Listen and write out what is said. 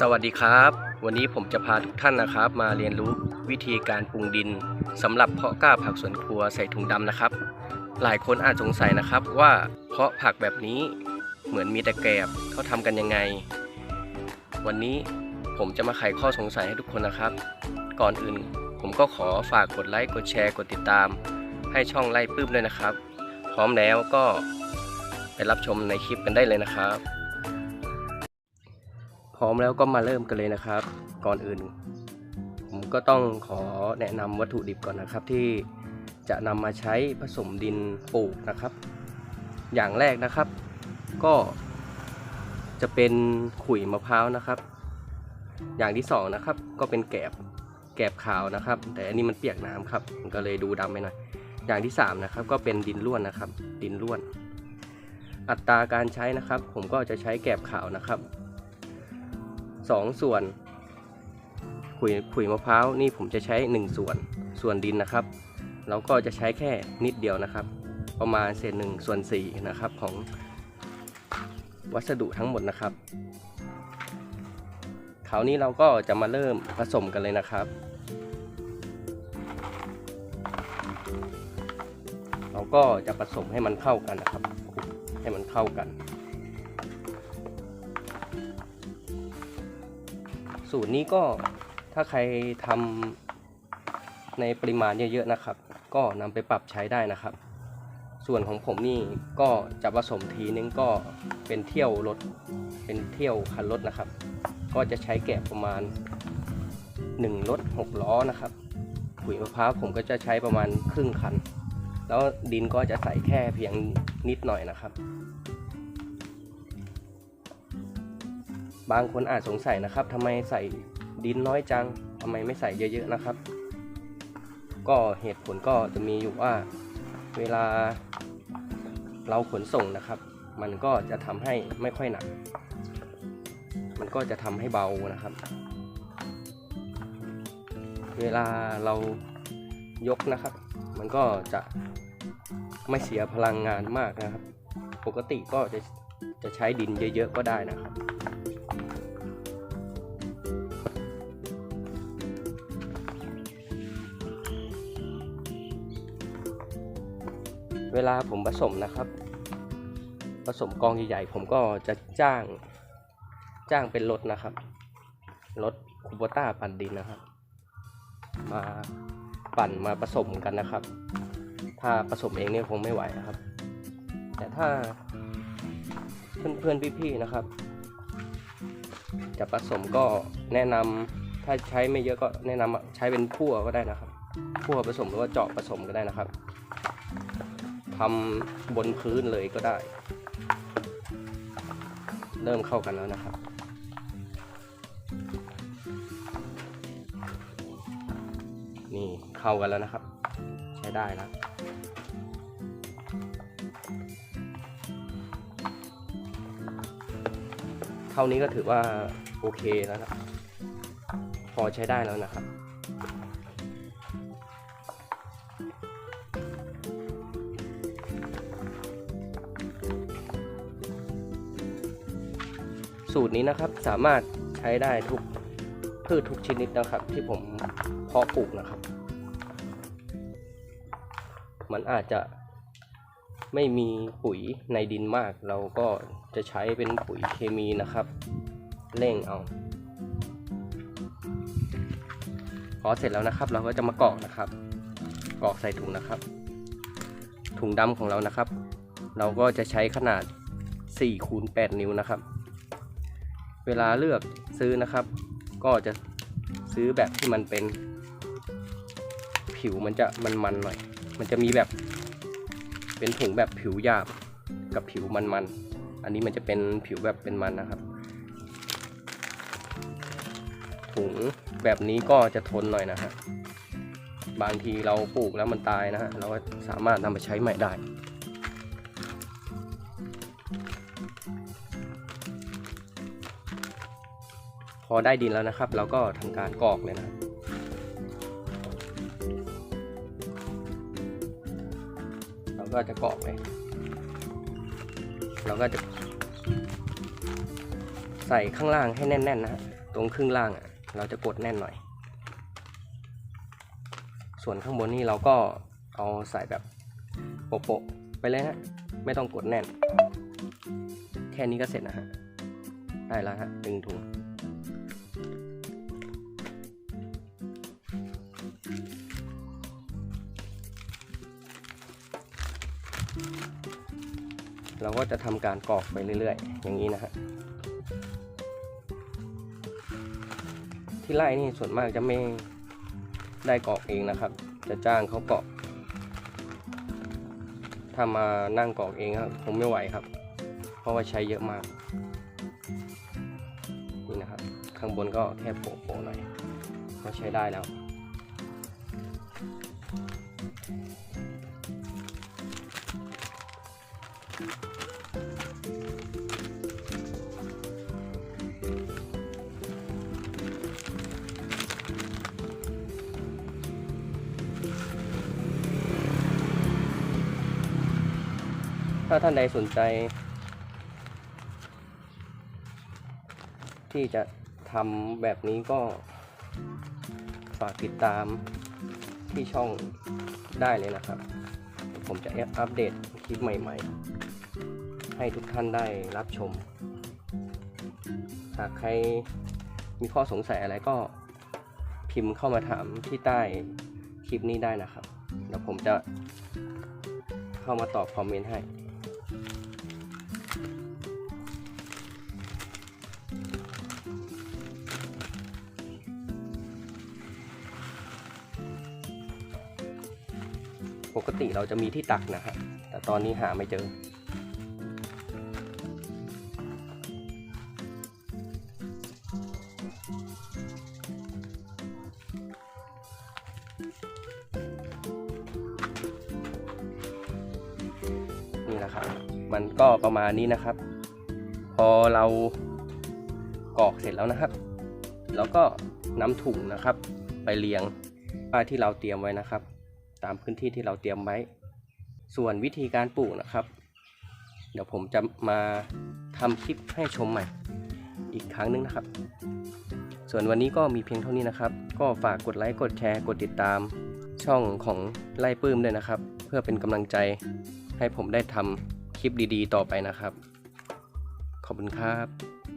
สวัสดีครับ วันนี้ผมจะพาทุกท่านนะครับ มาเรียนรู้วิธีการปรุงดินสำหรับเพาะกล้าผักสวนครัวใส่ถุงดำนะครับ หลายคนอาจสงสัยนะครับว่าเพาะผักแบบนี้เหมือนมีแต่แกบเขาทำกันยังไง วันนี้ผมจะมาไขข้อสงสัยให้ทุกคนนะครับ ก่อนอื่น ผมก็ขอฝากกดไลค์กดแชร์กดติดตาม ให้ช่องไล่ปื้มด้วยนะครับ พร้อมแล้วก็ไปรับชมในคลิปกันได้เลยนะครับ พร้อมแล้วก็มาเริ่มกันเลยนะครับ ก่อนอื่น ผมก็ต้องขอแนะนำวัตถุดิบก่อนนะครับ ที่จะนำมาใช้ผสมดินปลูกนะครับ อย่างแรกนะครับ ก็จะเป็นขุยมะพร้าวนะครับ อย่างที่สองนะครับก็เป็นแกบแกบขาวนะครับ แต่อันนี้มันเปียกน้ำครับมันก็เลยดูดำไปหน่อยอย่างที่สามนะครับก็เป็นดินร่วนนะครับ ดินร่วน อัตราการใช้นะครับ ผมก็จะใช้แกบขาวนะครับ สองส่วนขุยขุยมะพร้าวนี่ผมจะใช้ 1 ส่วนส่วนดินนะครับ เราก็จะใช้แค่นิดเดียวนะครับ ประมาณเศษหนึ่งส่วนสี่นะครับของวัสดุทั้งหมดนะครับคราวนี้เราก็จะมาเริ่มผสมกันเลยนะครับ เราก็จะผสมให้มันเข้ากันนะครับ ให้มันเข้ากัน สูตรนี้ก็ถ้าใครทำในปริมาณเยอะๆนะครับ ก็นำไปปรับใช้ได้นะครับ ส่วนของผมนี่ก็จะผสมทีนึงก็เป็นเที่ยวรถเป็นเที่ยวคันรถนะครับ ก็จะใช้แกะประมาณ1รถ6ล้อนะครับขุยมะพร้าวผมก็จะใช้ประมาณครึ่งคัน แล้วดินก็จะใส่แค่เพียงนิดหน่อยนะครับ บางคนอาจสงสัยนะครับทำไมใส่ดินน้อยจังทำไมไม่ใส่เยอะๆนะครับ ก็เหตุผลก็จะมีอยู่ว่าเวลาเราขนส่งนะครับ มันก็จะทำให้ไม่ค่อยหนัก มันก็จะทำให้เบานะครับ เวลาเรายกนะครับ มันก็จะไม่เสียพลังงานมากนะครับ ปกติก็จะจะใช้ดินเยอะๆก็ได้นะครับ เวลาผมผสมนะครับ ผสมกองใหญ่ๆผมก็จะจ้างจ้างเป็นรถนะครับรถคูโบต้าปั่นดินนะครับ มาปั่นมาผสมกันนะครับ ถ้าผสมเองเนี่ยคงไม่ไหวนะครับ แต่ถ้าเพื่อนๆพี่ๆนะครับ จะผสมก็แนะนำถ้าใช้ไม่เยอะก็แนะนำใช้เป็นพั่วก็ได้นะครับพั่วผสมหรือว่าเจาะผสมก็ได้นะครับ ทำบนพื้นเลยก็ได้ เริ่มเข้ากันแล้วนะครับ นี่เข้ากันแล้วนะครับ ใช้ได้แล้วเท่านี้ก็ถือว่าโอเคแล้วนะพอใช้ได้แล้วนะครับ สูตรนี้นะครับสามารถใช้ได้ทุกพืชทุกชนิดนะครับ ที่ผมเพาะปลูกนะครับ มันอาจจะไม่มีปุ๋ยในดินมาก เราก็จะใช้เป็นปุ๋ยเคมีนะครับเร่งเอาพอเสร็จแล้วนะครับ เราก็จะมากรอกนะครับกรอกใส่ถุงนะครับ ถุงดำของเรานะครับ เราก็จะใช้ขนาด4คูณ8นิ้วนะครับ เวลาเลือกซื้อนะครับ ก็จะซื้อแบบที่มันเป็น ผิวมันจะมันๆหน่อย มันจะมีแบบ เป็นถุงแบบผิวหยาบกับผิวมันๆ อันนี้มันจะเป็นผิวแบบเป็นมันนะครับ ถุงแบบนี้ก็จะทนหน่อยนะฮะบางทีเราปลูกแล้วมันตายนะฮะเราก็สามารถนำมาใช้ใหม่ได้ พอได้ดินแล้วนะครับ เราก็ทำการกรอกเลยนะเราก็จะกรอกเลยเราก็จะใส่ข้างล่างให้แน่นๆนะฮะตรงครึ่งล่างอะ เราจะกดแน่นหน่อย ส่วนข้างบนนี่เราก็เอาใส่แบบโปะๆไปเลยฮะไม่ต้องกดแน่น แค่นี้ก็เสร็จนะฮะได้แล้วฮะดึงถุง เราก็จะทำการกรอกไปเรื่อยๆ อย่างนี้นะฮะที่ไร่นี่ส่วนมากจะไม่ได้กรอกเองนะครับ จะจ้างเขากรอกถ้ามานั่งกรอกเองครับผมไม่ไหวครับ เพราะว่าใช้เยอะมากนี่นะครับ ข้างบนก็แค่โปะๆหน่อยก็ใช้ได้แล้ว ถ้าท่านใดสนใจ ที่จะทำแบบนี้ก็ฝากติดตามที่ช่องได้เลยนะครับ ผมจะอัปเดตคลิปใหม่ๆ ให้ทุกท่านได้รับชม หากใครมีข้อสงสัยอะไรก็พิมพ์เข้ามาถามที่ใต้คลิปนี้ได้นะครับเดี๋ยวผมจะเข้ามาตอบคอมเมนต์ให้ ปกติเราจะมีที่ตักนะฮะแต่ตอนนี้หาไม่เจอ นี่นะครับ มันก็ประมาณนี้นะครับ พอเรากรอกเสร็จแล้วนะครับ แล้วก็นำถุงนะครับ ไปเรียงป้ายที่เราเตรียมไว้นะครับ ตามพื้นที่ที่เราเตรียมไว้ ส่วนวิธีการปลูกนะครับ เดี๋ยวผมจะมาทำคลิปให้ชมใหม่ อีกครั้งหนึงนะครับ ส่วนวันนี้ก็มีเพียงเท่านี้นะครับ ก็ฝากกดไลค์กดแชร์กดติดตาม ช่องของไล่ปื้มด้วยนะครับ เพื่อเป็นกำลังใจให้ผมได้ทำคลิปดีๆ ต่อไปนะครับ ขอบคุณครับ